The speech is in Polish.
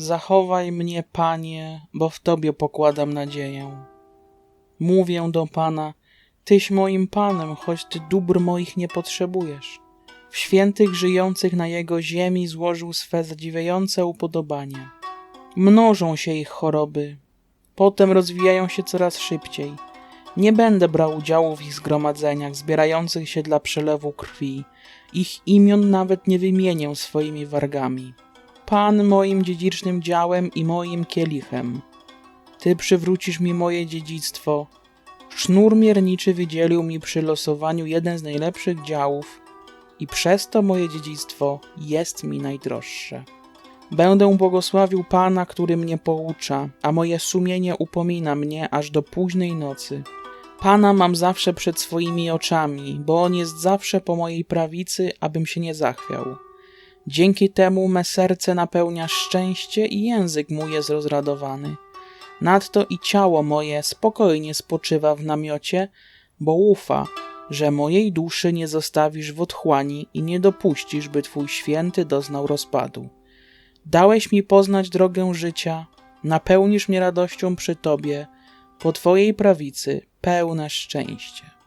Zachowaj mnie, Panie, bo w Tobie pokładam nadzieję. Mówię do Pana, Tyś moim Panem, choć Ty dóbr moich nie potrzebujesz. W świętych żyjących na Jego ziemi złożył swe zadziwiające upodobania. Mnożą się ich choroby, potem rozwijają się coraz szybciej. Nie będę brał udziału w ich zgromadzeniach zbierających się dla przelewu krwi. Ich imion nawet nie wymienię swoimi wargami. Pan moim dziedzicznym działem i moim kielichem. Ty przywrócisz mi moje dziedzictwo. Sznur mierniczy wydzielił mi przy losowaniu jeden z najlepszych działów i przez to moje dziedzictwo jest mi najdroższe. Będę błogosławił Pana, który mnie poucza, a moje sumienie upomina mnie aż do późnej nocy. Pana mam zawsze przed swoimi oczami, bo On jest zawsze po mojej prawicy, abym się nie zachwiał. Dzięki temu me serce napełnia szczęście i język mój jest rozradowany. Nadto i ciało moje spokojnie spoczywa w namiocie, bo ufa, że mojej duszy nie zostawisz w otchłani i nie dopuścisz, by Twój święty doznał rozpadu. Dałeś mi poznać drogę życia, napełnisz mnie radością przy Tobie, po Twojej prawicy pełne szczęście.